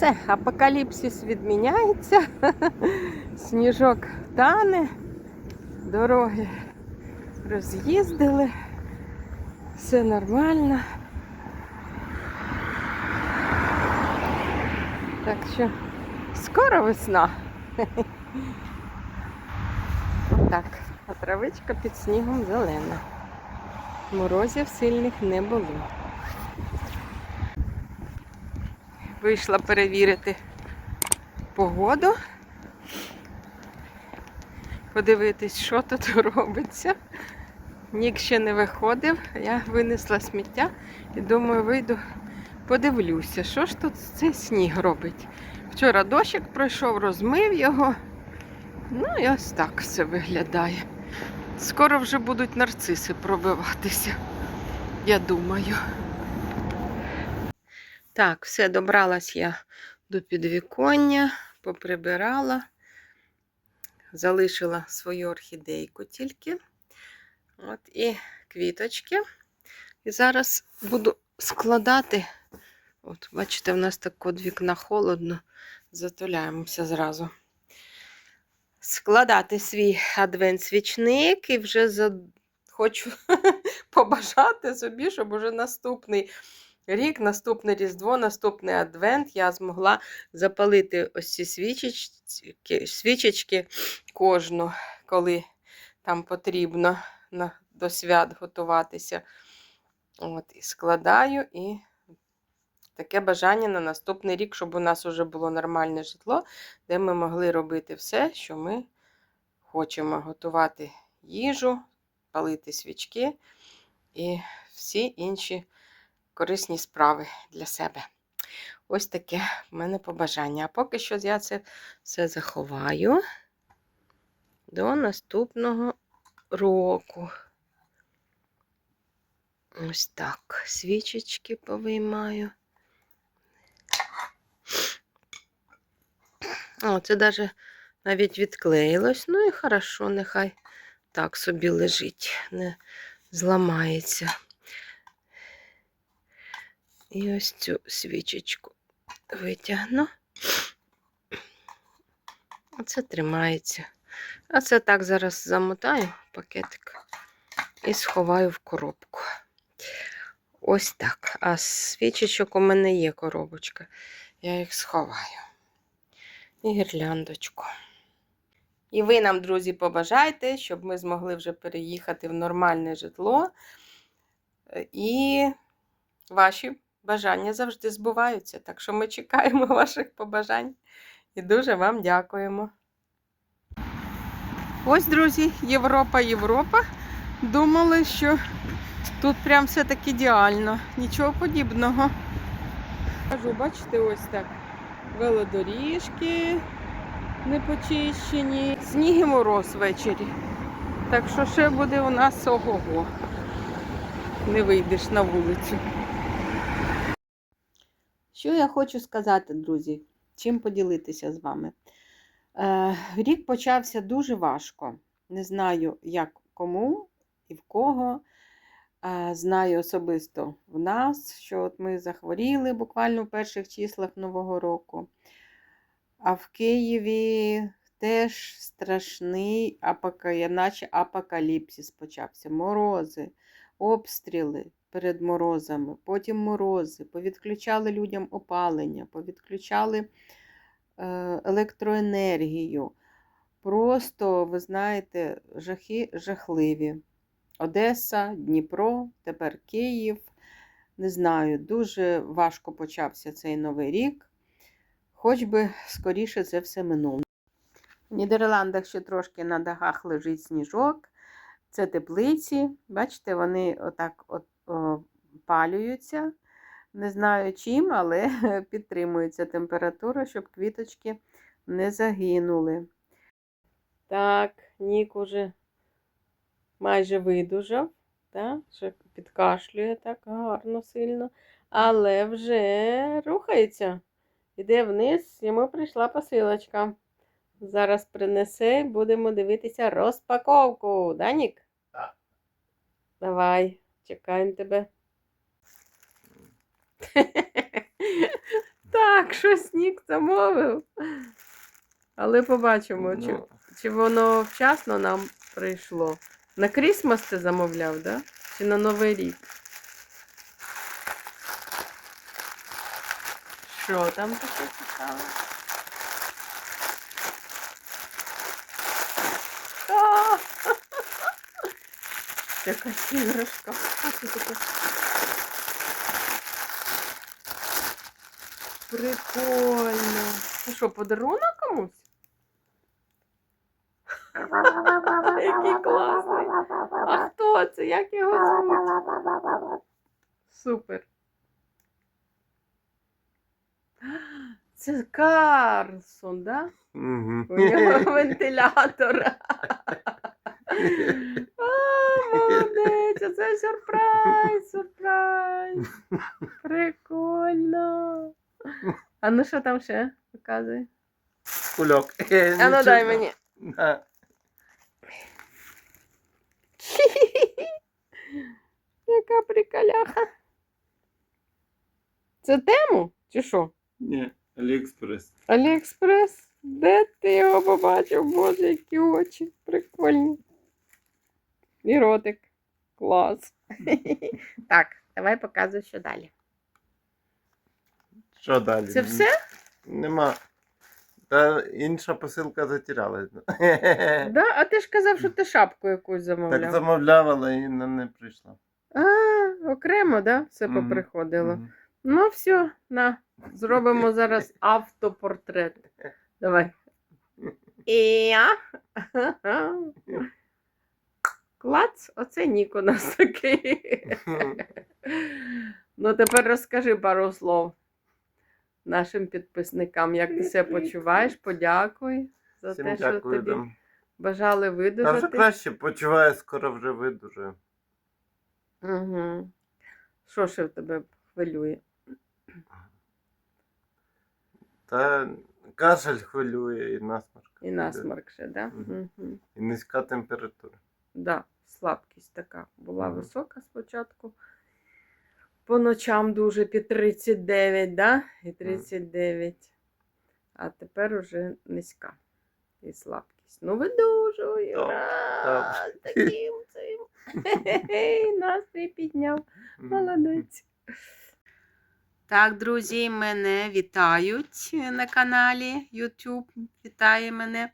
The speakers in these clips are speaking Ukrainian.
Все, апокаліпсис відміняється, сніжок тане, дороги роз'їздили, все нормально. Так що скоро весна. Отак. А травичка під снігом зелена. Морозів сильних не було. Вийшла перевірити погоду. Подивитись, що тут робиться. Нік ще не виходив, я винесла сміття і думаю, вийду, подивлюся, що ж тут цей сніг робить. Вчора дощик пройшов, розмив його. Ну і ось так все виглядає. Скоро вже будуть нарциси пробиватися, я думаю. Так, все, добралась я до підвіконня, поприбирала, залишила свою орхідейку тільки. От і квіточки. І зараз буду складати. От, бачите, в нас так от вікна холодно, затуляємося зразу. Складати свій адвент-свічник і вже за... хочу побажати собі, щоб уже наступний рік, наступне Різдво, наступний Адвент я змогла запалити ось ці свічечки, свічечки кожну, коли там потрібно на, до свят готуватися. От, І складаю і таке бажання на наступний рік, щоб у нас вже було нормальне житло, де ми могли робити все, що ми хочемо. Готувати їжу, палити свічки і всі інші корисні справи для себе. Ось таке в мене побажання. А поки що я це все заховаю до наступного року. Ось так. Свічечки повиймаю. О, це даже навіть відклеїлось. Ну і хорошо, нехай так собі лежить, не зламається. І ось цю свічечку витягну. Оце тримається. А це так зараз замотаю пакетик і сховаю в коробку. Ось так. А свічечок у мене є коробочка. Я їх сховаю. І гірляндочку. І ви нам, друзі, побажайте, щоб ми змогли вже переїхати в нормальне житло. І ваші бажання завжди збуваються. Так що ми чекаємо ваших побажань і дуже вам дякуємо. Ось, друзі, Європа, Європа. Думали, що тут прям все так ідеально. Нічого подібного. Кажу, бачите, ось так. Велодоріжки не почищені. Сніг і мороз ввечері. Так що ще буде у нас ого-го. Не вийдеш на вулицю. Що я хочу сказати, друзі, чим поділитися з вами? Е, рік почався дуже важко. Не знаю, як кому і в кого. Е, знаю особисто в нас, що от ми захворіли буквально в перших числах Нового року. А в Києві теж страшний, наче апокаліпсис почався. Морози, обстріли перед морозами, потім морози, повідключали людям опалення, повідключали е, електроенергію. Просто, ви знаєте, жахи жахливі. Одеса, Дніпро, тепер Київ. Не знаю, дуже важко почався цей новий рік. Хоч би скоріше це все минуло. В Нідерландах ще трошки на дахах лежить сніжок. Це теплиці. Бачите, вони отак от палюються. Не знаю чим, але підтримується температура, щоб квіточки не загинули. Так, Нік уже майже видужав, так, ще підкашлює так гарно, сильно, але вже рухається. Іде вниз, йому прийшла посилочка. Зараз принесе будемо дивитися розпаковку. Да, Нік? Так. Давай, чекаємо тебе. Так, якщо сніг замовив. Але побачимо, чи, Ну, чи воно вчасно нам прийшло. На Крісмас ти замовляв, да? Чи на Новий рік? Що там таке цікаве? А! Якась іграшка. А це таке? Прикольно. Це що, подарунок комусь? Який класний. А хто це? Як його звуть? Супер. Це Карлсон, да? мгм. У нього вентилятор. А, молодець, а це сюрприз, сюрприз. Прикольно. А ну що там ще показує? Кульок. А ну дай мені. На. Яка приколяха. Це тему? Чи що? Ні, Аліекспрес. Аліекспрес? Де ти його побачив? Боже, які очі. Прикольні. І ротик. Клас. Так, давай показуй, що далі. Що далі? Це все? Нема. Та інша посилка затерялась. Да? А ти ж казав, що ти шапку якусь замовляв. Так замовляв, але і не, прийшла. А, окремо, да? Все поприходило. Мгм. Ну, все, на. Зробимо зараз автопортрет. Давай. І я. Клац, оце нік у нас такий. Ну, тепер розкажи пару слов нашим підписникам, як ти себе почуваєш. Подякуй за Всім те, що дякую. тобі да. бажали Та вже краще почуваю, скоро вже видужую. Угу. Що ще в тебе хвилює? Та кашель хвилює і насморк. І насморк ще, да? Угу. І низька температура. Да, слабкість така була висока спочатку. По ночам дуже під 39, да? І 39. А тепер уже низька і слабкість. Ну, видужуй, Так, ура! Таким цим. Настрій підняв. Молодець. Так, друзі, мене вітають на каналі YouTube. Вітає мене.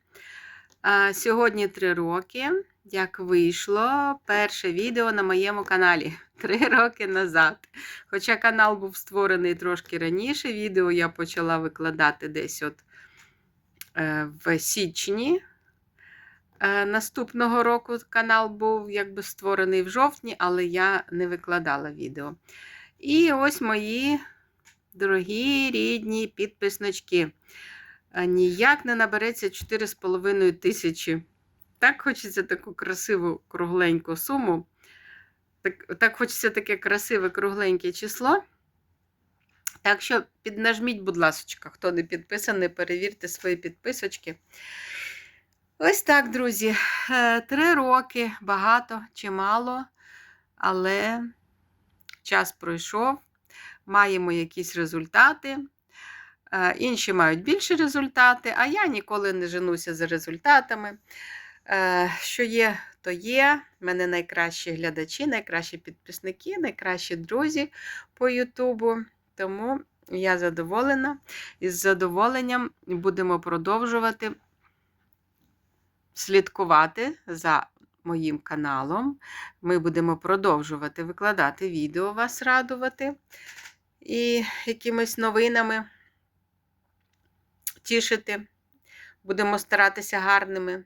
Сьогодні три роки, як вийшло перше відео на моєму каналі три роки назад. Хоча канал був створений трошки раніше, відео я почала викладати десь от е, в січні. Е, Наступного року канал був якби створений в жовтні, але я не викладала відео. І ось мої дорогі рідні підписнички. Е, Ніяк не набереться 4,5 тисячі. Так хочеться таку красиву кругленьку суму. Так, так хочеться таке красиве кругленьке число. Так що піднажміть, будь ласка, хто не підписаний, перевірте свої підписочки. Ось так, друзі. Е, Три роки багато чи мало, але час пройшов, маємо якісь результати. Е, Інші мають більші результати, а я ніколи не женуся за результатами. Е, Що є, то є. У мене найкращі глядачі, найкращі підписники, найкращі друзі по Ютубу. Тому я задоволена і з задоволенням будемо продовжувати слідкувати за моїм каналом. Ми будемо продовжувати викладати відео, вас радувати і якимись новинами тішити. Будемо старатися гарними.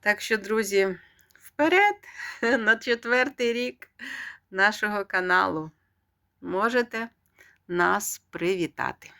Так що, друзі, вперед на четвертий рік нашого каналу. Можете нас привітати.